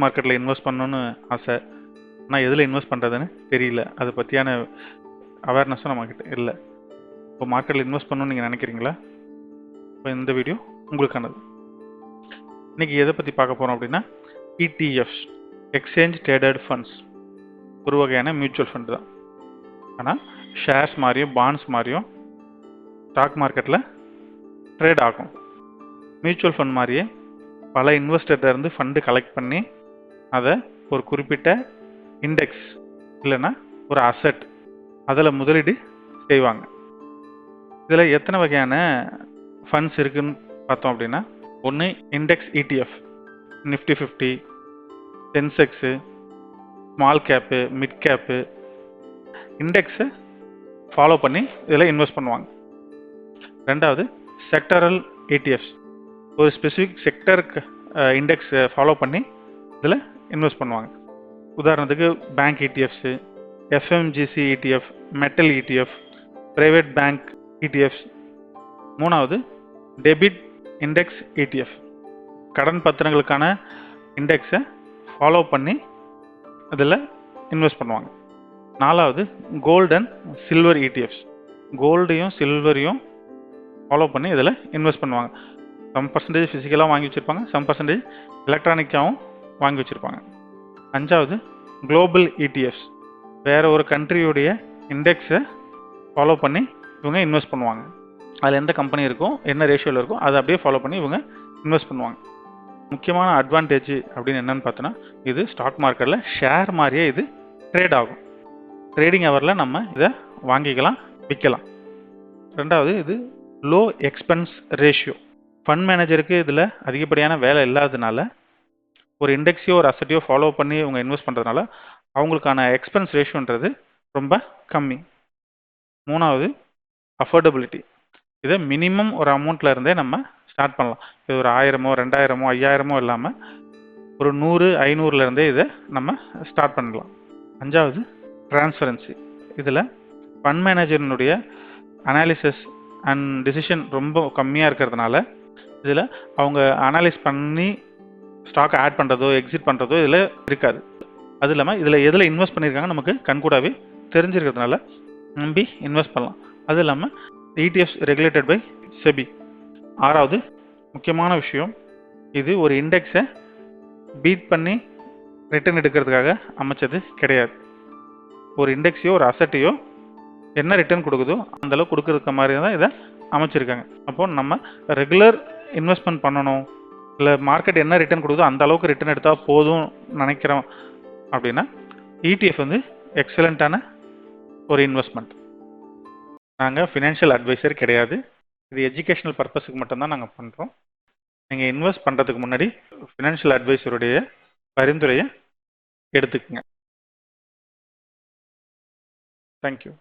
மார்க்கெட்டில் இன்வெஸ்ட் பண்ணணும்னு ஆசை. ஆனால் எதில் இன்வெஸ்ட் பண்ணுறதுன்னு தெரியல. அதை பற்றியான அவேர்னஸும் நம்மக்கிட்ட இல்லை. இப்போ மார்க்கெட்டில் இன்வெஸ்ட் பண்ணணும்னு நீங்கள் நினைக்கிறீங்களா? இப்போ இந்த வீடியோ உங்களுக்கானது. இன்றைக்கி எதை பற்றி பார்க்க போகிறோம் அப்படின்னா இடிஎஃப்ஸ் எக்ஸ்சேஞ்ச் ட்ரேடட் ஃபண்ட்ஸ் ஒரு வகையான மியூச்சுவல் ஃபண்டு தான். ஆனால் ஷேர்ஸ் மாதிரியும் பாண்ட்ஸ் மாதிரியும் ஸ்டாக் மார்க்கெட்டில் ட்ரேட் ஆகும். மியூச்சுவல் ஃபண்ட் மாதிரியே பல இன்வெஸ்டர்கிட்ட இருந்து ஃபண்டு கலெக்ட் பண்ணி அதை ஒரு குறிப்பிட்ட இண்டெக்ஸ் இல்லைன்னா ஒரு அசட் அதில் முதலீடு செய்வாங்க. இதில் எத்தனை வகையான ஃபண்ட்ஸ் இருக்குன்னு பார்த்தோம் அப்படின்னா ஒன்று index ETF Nifty fifty Sensex small cap mid cap இண்டெக்ஸை follow பண்ணி இதில் இன்வெஸ்ட் பண்ணுவாங்க. ரெண்டாவது செக்டரல் ஏடிஎஃப்ஸ் ஒரு ஸ்பெசிஃபிக் செக்டருக்கு இண்டெக்ஸ் ஃபாலோ பண்ணி இதில் இன்வெஸ்ட் பண்ணுவாங்க. உதாரணத்துக்கு bank ETFs FMCG ETF metal ETF private bank ETFs மூணாவது டெபிட் இண்டெக்ஸ் இடிஎஃப் கடன் பத்திரங்களுக்கான இண்டெக்ஸை ஃபாலோ பண்ணி அதில் இன்வெஸ்ட் பண்ணுவாங்க. நாலாவது கோல்டு அண்ட் சில்வர் இடிஎஃப்ஸ் கோல்டையும் சில்வரையும் ஃபாலோ பண்ணி இதில் இன்வெஸ்ட் பண்ணுவாங்க. சம் பர்சன்டேஜ் ஃபிசிக்கலாக வாங்கி வச்சுருப்பாங்க சம் பர்சன்டேஜ் எலக்ட்ரானிக்காகவும் வாங்கி வச்சுருப்பாங்க. அஞ்சாவது குளோபல் இடிஎஃப்ஸ் வேறு ஒரு கண்ட்ரியுடைய இண்டெக்ஸை ஃபாலோ பண்ணி இவங்க இன்வெஸ்ட் பண்ணுவாங்க. அதில் எந்த கம்பெனி இருக்கோ என்ன ரேஷியோவில் இருக்கோ அதை அப்படியே ஃபாலோ பண்ணி இவங்க இன்வெஸ்ட் பண்ணுவாங்க. முக்கியமான அட்வான்டேஜ் அப்படின்னு என்னன்னு பார்த்தோன்னா இது ஸ்டாக் மார்க்கெட்டில் ஷேர் மாதிரியே இது ட்ரேட் ஆகும். ட்ரேடிங் ஹவரில் நம்ம இதை வாங்கிக்கலாம் விற்கலாம். ரெண்டாவது இது லோ எக்ஸ்பென்ஸ் ரேஷியோ ஃபண்ட் மேனேஜருக்கு இதில் அதிகப்படியான வேலை இல்லாததுனால ஒரு இண்டெக்ஸையோ ஒரு அசட்டையோ ஃபாலோ பண்ணி இவங்க இன்வெஸ்ட் பண்ணுறதுனால அவங்களுக்கான எக்ஸ்பென்ஸ் ரேஷியோன்றது ரொம்ப கம்மி. மூணாவது அஃபோர்டபிலிட்டி இதை மினிமம் ஒரு அமௌண்ட்டில் இருந்தே நம்ம ஸ்டார்ட் பண்ணலாம். இது ஒரு ஆயிரமோ ரெண்டாயிரமோ ஐயாயிரமோ இல்லாமல் ஒரு நூறு ஐநூறுலேருந்தே இதை நம்ம ஸ்டார்ட் பண்ணலாம். அஞ்சாவது டிரான்ஸ்பரன்சி இதில் ஃபண்ட் மேனேஜரினுடைய அனாலிசிஸ் அண்ட் டிசிஷன் ரொம்ப கம்மியாக இருக்கிறதுனால இதில் அவங்க அனாலிஸ் பண்ணி ஸ்டாக் ஆட் பண்ணுறதோ எக்ஸிட் பண்ணுறதோ இதில் இருக்காது. அது இல்லாமல் இதில் எதில் இன்வெஸ்ட் பண்ணியிருக்காங்க நமக்கு கண்கூடாவே தெரிஞ்சிருக்கிறதுனால நம்பி இன்வெஸ்ட் பண்ணலாம். அது இல்லாமல் இடிஎஃப்ஸ் ரெகுலேட்டட் பை செபி ஆறாவது முக்கியமான விஷயம் இது ஒரு இண்டெக்ஸை பீட் பண்ணி ரிட்டர்ன் எடுக்கிறதுக்காக அமைச்சது கிடையாது. ஒரு இண்டெக்ஸையோ ஒரு அசட்டையோ என்ன ரிட்டர்ன் கொடுக்குதோ அந்த அளவுக்கு கொடுக்குறதுக்கு மாதிரி தான் இதை அமைச்சிருக்காங்க. அப்போ நம்ம ரெகுலர் இன்வெஸ்ட்மெண்ட் பண்ணணும். இல்லை மார்க்கெட் என்ன ரிட்டர்ன் கொடுக்குதோ அந்த அளவுக்கு ரிட்டர்ன் எடுத்தால் போதும் நினைக்கிறோம் அப்படின்னா இடிஎஃப் வந்து எக்ஸலண்ட்டான ஒரு இன்வெஸ்ட்மெண்ட் நாங்கள் ஃபினான்ஷியல் அட்வைசர் கிடையாது. இது எஜுகேஷனல் பர்பஸுக்கு மட்டும்தான் நாங்கள் பண்ணுறோம் நீங்கள் இன்வெஸ்ட் பண்ணுறதுக்கு முன்னாடி ஃபினான்ஷியல் அட்வைசருடைய பரிந்துரையை எடுத்துக்கங்க. தேங்க்யூ